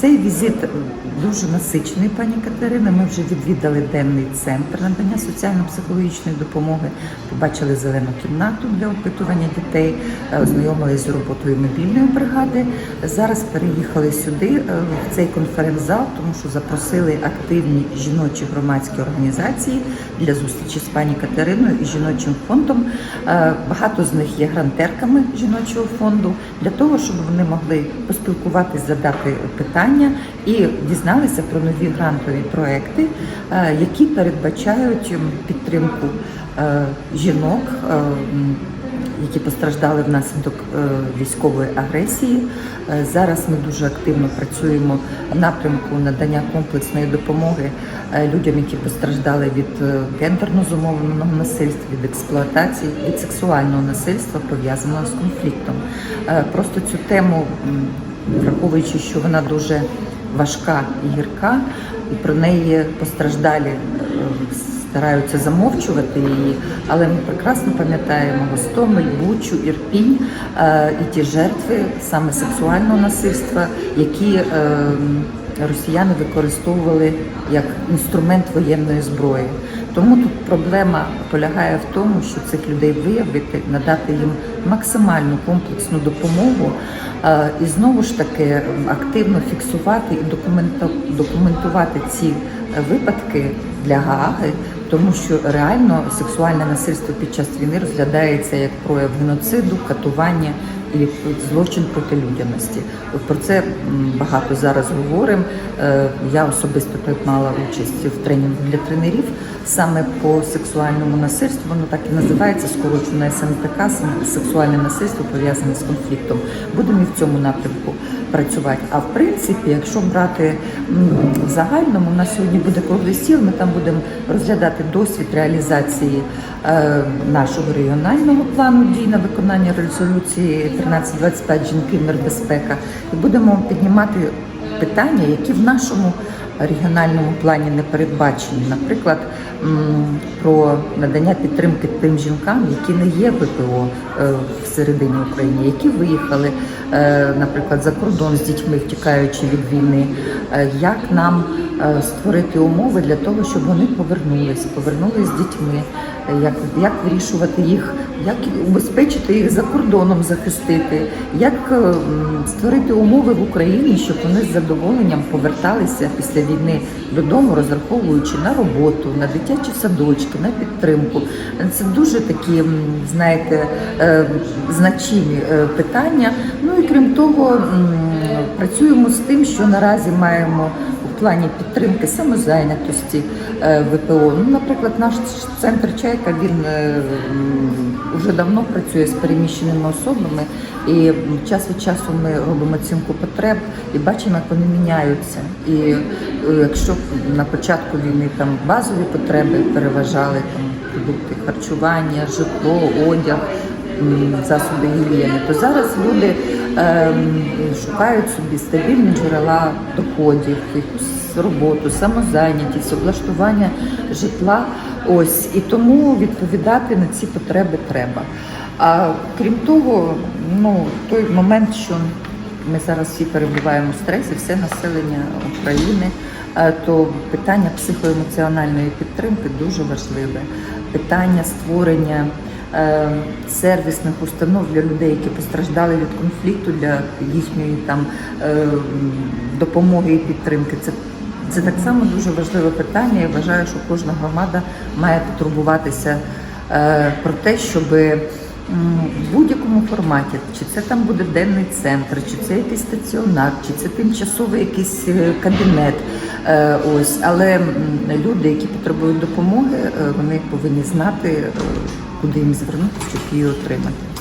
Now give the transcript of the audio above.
Цей візит дуже насичений, пані Катерина. Ми вже відвідали денний центр надання соціально-психологічної допомоги, побачили зелену кімнату для опитування дітей, е, ознайомилися з роботою мобільної бригади. Зараз переїхали сюди е, в цей конференц-зал, тому що запросили активні жіночі громадські організації для зустрічі з пані Катериною і жіночим фондом. Е, Багато з них є грантерками жіночого фонду для того, щоб вони могли поспілкуватись, задати питання і дізналися про нові грантові проекти, е, які передбачають підтримку е, жінок. е, які постраждали внаслідок військової агресії. Зараз ми дуже активно працюємо в напрямку надання комплексної допомоги людям, які постраждали від гендерно зумовленого насильства, від експлуатації, від сексуального насильства, пов'язаного з конфліктом. Просто цю тему, враховуючи, що вона дуже важка і гірка, і про неї постраждалі е, стараються замовчувати її, але ми прекрасно пам'ятаємо Гостомель, Бучу, Ірпінь е, і ті жертви саме сексуального насильства, які е, росіяни використовували як інструмент воєнної зброї. Тому тут проблема полягає в тому, що цих людей виявити, надати їм максимальну комплексну допомогу е, і знову ж таки активно фіксувати і документувати ці е, випадки для Гааги, тому що реально сексуальне насильство під час війни розглядається як прояв геноциду, катування і злочин проти людяності. Про це багато зараз говоримо. Е, Я особисто приймала участь в тренінгу для тренерів саме по сексуальному насильству. Воно так і називається скорочено СМТК, сексуальне насильство пов'язане з конфліктом. Будемо і в цьому напрямку працювати. А в принципі, якщо брати в загальному, у нас сьогодні буде круглий стіл. Ми там будемо розглядати досвід реалізації е, нашого регіонального плану дій на виконання резолюції 1325 жінки, мир, безпека, і будемо піднімати питання, які в нашому регіональному плані не передбачені. Наприклад, про надання підтримки тим жінкам, які не є ВПО е, всередині України, які виїхали, е, наприклад, за кордон з дітьми, втікаючи від війни. Е, Як нам створити умови для того, щоб вони повернулись, повернулись з дітьми, як, як вирішувати їх, як убезпечити їх за кордоном, захистити, як е, створити умови в Україні, щоб вони з задоволенням поверталися після війни додому, розраховуючи на роботу, на дитячі садочки, на підтримку. Це дуже такі, знаєте, е, значимі е, питання. Ну і крім того, працюємо з тим, що наразі маємо плані підтримки самозайнятості е, ВПО. Ну, наприклад, наш центр Чайка він е, вже давно працює з переміщеними особами, і час від часу ми робимо оцінку потреб і бачимо, як вони міняються. І е, якщо на початку війни там базові потреби переважали там продукти харчування, житло, одяг. Засоби гігієни, то зараз люди ем, шукають собі стабільні джерела доходів, якусь роботу, самозайнятість, облаштування житла. Ось і тому відповідати на ці потреби треба. А крім того, ну той момент, що ми зараз всі перебуваємо в стресі, все населення України, е, то питання психоемоціональної підтримки дуже важливе. Питання створення сервісних установ для людей, які постраждали від конфлікту, для їхньої там е, допомоги і підтримки. Це це так само дуже важливе питання. Я вважаю, що кожна громада має потурбуватися е, про те, щоб в будь-якому форматі, чи це там буде денний центр, чи це якийсь стаціонар, чи це тимчасовий якийсь е, кабінет. е, Ось, але люди, які потребують допомоги, е, вони повинні знати, е, куди їм звернутися, щоб її отримати.